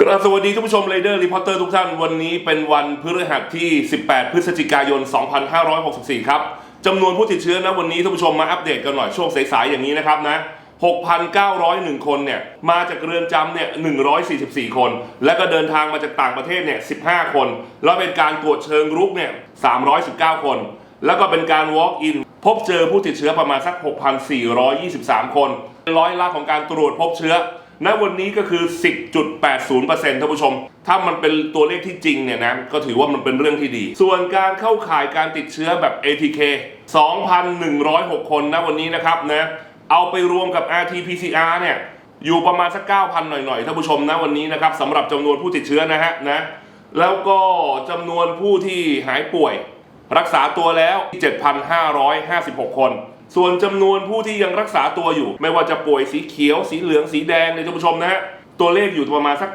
กราบสวัสดีท่านผู้ชมเรเดอร์รีพอร์เตอร์ทุกท่าน วันนี้เป็นวันพฤหัสที่ 18 พฤศจิกายน 2564 ครับจำนวนผู้ติดเชื้อนะวันนี้ท่านผู้ชมมาอัปเดตกันหน่อยช่วงสายๆอย่างนี้นะครับนะ 6,901 คนเนี่ยมาจากเรือนจำเนี่ย 144 คน และก็เดินทางมาจากต่างประเทศเนี่ย 15 คน แล้วเป็นการตรวจเชิงรุกเนี่ย 319 คน แล้วก็เป็นการ walk in พบเจอผู้ติดเชื้อประมาณสัก 6,423 คน ร้อยละของการตรวจพบเชื้อ ณวันนี้ก็คือ 10.80%ท่านผู้ชม ถ้ามันเป็นตัวเลขที่จริงเนี่ยนะก็ถือว่ามันเป็นเรื่องที่ดี ส่วนการเข้าข่ายการติดเชื้อแบบ ATK 2,106 คนนะวันนี้นะครับนะเอาไปรวมกับ RT-PCR เนี่ยอยู่ประมาณสัก 9,000 หน่อยๆท่านผู้ชมนะวันนี้นะครับสำหรับจำนวนผู้ติดเชื้อนะฮะนะแล้วก็จำนวนผู้ที่หายป่วย รักษาตัวแล้ว 7,556 คน ส่วนจำนวนผู้ที่ยังรักษาตัวอยู่ ไม่ว่าจะป่วยสีเขียว สีเหลือง สีแดงเนี่ยท่านผู้ชมนะฮะ ตัวเลขอยู่ประมาณสัก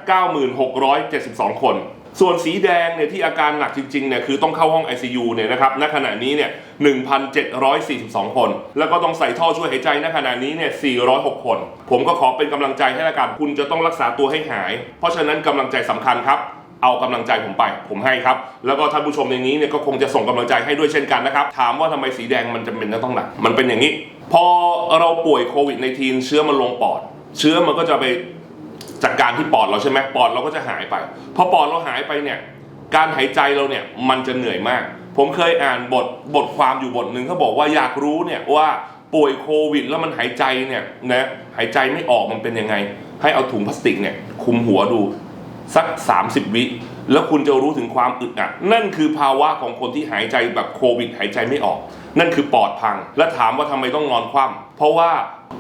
9,672 คน ส่วนสีแดงเนี่ยที่อาการหนักจริงๆเนี่ยคือต้องเข้าห้อง ICU เนี่ยนะครับ ณ ขณะนี้เนี่ย 1,742 คน แล้วก็ต้องใส่ท่อช่วยหายใจ ณ ขณะนี้เนี่ย 406 คน ผมก็ขอเป็นกำลังใจให้ละกัน คุณจะต้องรักษาตัวให้หาย เพราะฉะนั้นกำลังใจสำคัญครับ เอากำลังใจผมไป ผมให้ครับ แล้วก็ท่านผู้ชมในนี้เนี่ยก็คงจะส่งกำลังใจให้ด้วยเช่นกันนะครับ ถามว่าทำไมสีแดงมันจำเป็นจะต้องหนัก มันเป็นอย่างนี้ พอเราป่วยโควิดในทีนเชื้อมันลงปอด เชื้อมันก็จะไปจัดการที่ปอดเราใช่ไหมปอดเราก็จะหายไป พอปอดเราหายไปเนี่ย การหายใจเราเนี่ยมันจะเหนื่อยมาก ผมเคยอ่านบทบทความอยู่บทหนึ่งเขาบอกว่าอยากรู้เนี่ยว่าป่วยโควิด แล้วมันหายใจเนี่ยนะหายใจไม่ออกมันเป็นยังไง ให้เอาถุงพลาสติกเนี่ยคุมหัวดู สัก 30 วิ แล้วคุณจะรู้ถึงความอึดอัดนั่นคือภาวะของคนที่หายใจแบบโควิด หายใจไม่ออก นั่นคือปอดพัง และถามว่าทำไมต้องนอนคว่ำเพราะว่า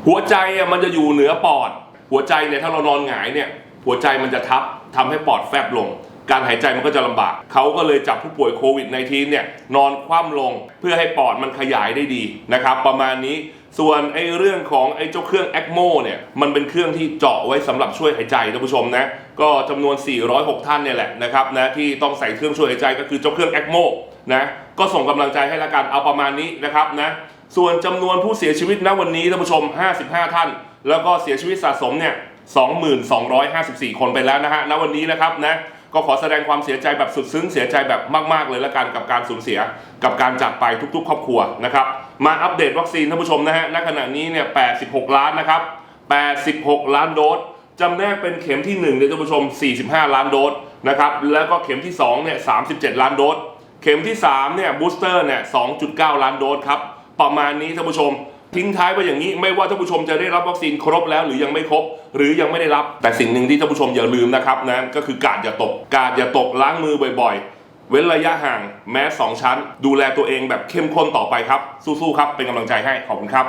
หัวใจอะมันจะอยู่เหนือปอด หัวใจเนี่ยถ้าเรานอนหงายเนี่ยหัวใจมันจะทับทำให้ปอดแฟบลง การหายใจมันก็จะลำบาก เขาก็เลยจับผู้ป่วยโควิด -19 เนี่ยนอนคว่ำลงเพื่อให้ปอดมันขยายได้ดีนะครับประมาณนี้ ส่วนไอ้เรื่องของไอ้เจ้าเครื่อง ECMO เนี่ยมันเป็นเครื่องที่เจาะไว้สำหรับช่วยหายใจท่านผู้ชมนะก็จำนวน 406 ท่านเนี่ยแหละนะครับนะที่ต้องใส่เครื่องช่วยหายใจก็คือเจ้าเครื่อง ECMO นะก็ส่งกำลังใจให้ละกันเอาประมาณนี้นะครับนะส่วนจำนวนผู้เสียชีวิตณวันนี้ท่านผู้ชม 55 ท่าน แล้วก็เสียชีวิตสะสมเนี่ย2254 คนไปแล้วนะฮะณวันนี้นะครับนะก็ขอแสดงความเสียใจแบบสุดซึ้งเสียใจแบบมาก ๆ เลยละกันกับการสูญเสียกับการจากไปทุก ๆ ครอบครัวนะครับ มาอัปเดตวัคซีนท่านผู้ชมนะฮะ ณ ขณะนี้เนี่ย 86 ล้านนะครับ 86 ล้านโดสจำแนกเป็นเข็มที่1เนี่ยท่านผู้ชม 45 ล้านโดสนะครับ แล้วก็เข็มที่2เนี่ย 37 ล้านโดส เข็มที่3เนี่ย บูสเตอร์เนี่ย 2.9 ล้านโดสครับ ประมาณนี้ท่านผู้ชม ทิ้งท้ายไปอย่างนี้ ไม่ว่าท่านผู้ชมจะได้รับวัคซีนครบแล้วหรือยังไม่ครบ หรือยังไม่ได้รับ แต่สิ่งหนึ่งที่ท่านผู้ชมอย่าลืมนะครับนะ ก็คือกาดอย่าตก กาดอย่าตกล้างมือบ่อยๆ เว้นระยะห่างแม้สองชั้น ดูแลตัวเองแบบเข้มข้นต่อไปครับ สู้ๆครับ เป็นกำลังใจให้ ขอบคุณครับ